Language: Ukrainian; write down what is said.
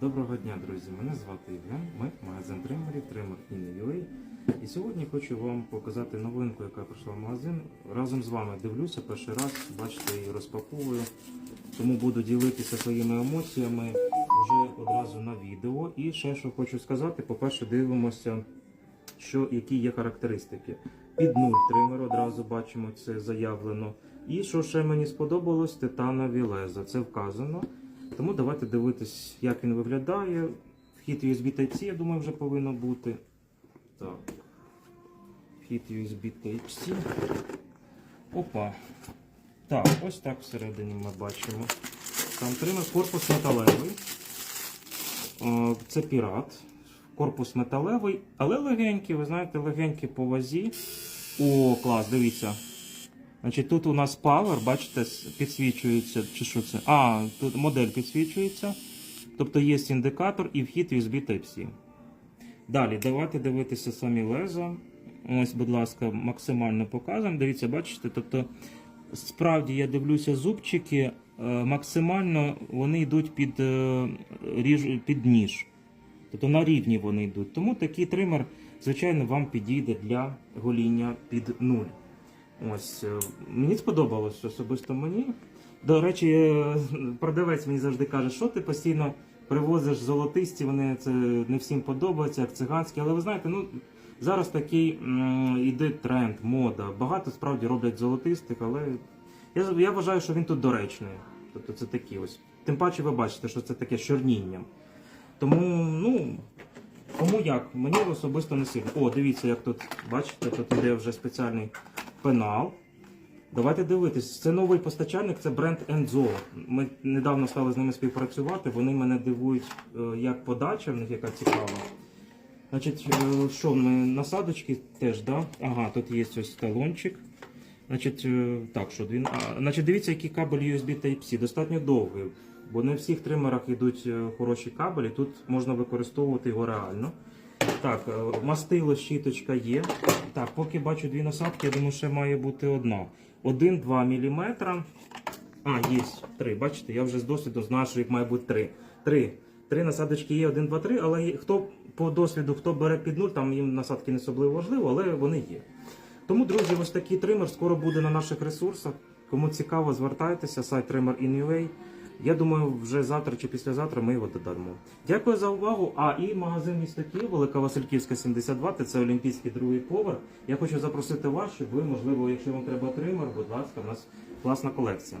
Доброго дня, друзі! Мене звати Євген. Ми магазин тримерів, тример і UA. І сьогодні хочу вам показати новинку, яка прийшла в магазин. Разом з вами дивлюся перший раз, бачите, її розпаковую. Тому буду ділитися своїми емоціями вже одразу на відео. І ще що хочу сказати: по-перше, дивимося, що, які є характеристики. Під нуль тример одразу бачимо, це заявлено. І що ще мені сподобалось, титанові леза. Це вказано. Тому давайте дивитись, як він виглядає. Вхід USB Type-C, я думаю, вже повинно бути. Так. Вхід USB Type-C. Опа. Так, ось так всередині ми бачимо. Там тример корпус металевий. Це пірат. Корпус металевий, але легенький, ви знаєте, легенький по вазі. О, клас, дивіться. Значить, тут у нас Power, бачите, підсвічується, чи що це? А, тут модель підсвічується. Тобто є індикатор і вхід USB Type-C. Далі, давайте дивитися самі леза. Ось, будь ласка, максимально показуємо. Дивіться, бачите, тобто, справді я дивлюся зубчики, е, максимально вони йдуть під, е, під ніж. Тобто на рівні вони йдуть. Тому такий тример, звичайно, вам підійде для гоління під нуль. Ось е, мені сподобалось особисто мені. До речі, е, продавець мені завжди каже, що ти постійно привозиш золотисті, вони це не всім подобається, як циганські. Але ви знаєте, ну зараз такий іде тренд, мода. Багато справді роблять золотистих, але я, я вважаю, що він тут доречний. Тобто це такі ось. Тим паче ви бачите, що це таке з чорнінням. Тому, ну, кому як, мені особисто не сильно. О, дивіться, як тут, бачите, тут іде вже спеціальний пенал. Давайте дивитись, це новий постачальник, це бренд Enzo. Ми недавно стали з ними співпрацювати. Вони мене дивують, е, як подача в них яка цікава. Значить, е, що ми насадочки теж, да? Ага, тут є ось талончик. Значить, е, так, що. А, значить, дивіться, який кабель USB Type-C, достатньо довгий. Бо не в всіх тримерах йдуть хороші кабелі, тут можна використовувати його реально. Так, е, мастило, щіточка є. Так, поки бачу дві насадки, я думаю, ще має бути одна. 1-2 мм. А, є три. Бачите, я вже з досвіду знаю, що їх має бути три. Три. Три насадочки є 1, 2, 3, але хто по досвіду, хто бере під нуль, там їм насадки не особливо важливо, але вони є. Тому, друзі, ось такий тример скоро буде на наших ресурсах. Кому цікаво, звертайтеся, сайт Trimmer in.ua. Я думаю, вже завтра чи післязавтра ми його додамо. Дякую за увагу. А і магазин міста Київ, Велика Васильківська, 72, це Олімпійський другий поверх. Я хочу запросити вас, щоб ви, можливо, якщо вам треба тример, будь ласка, у нас класна колекція.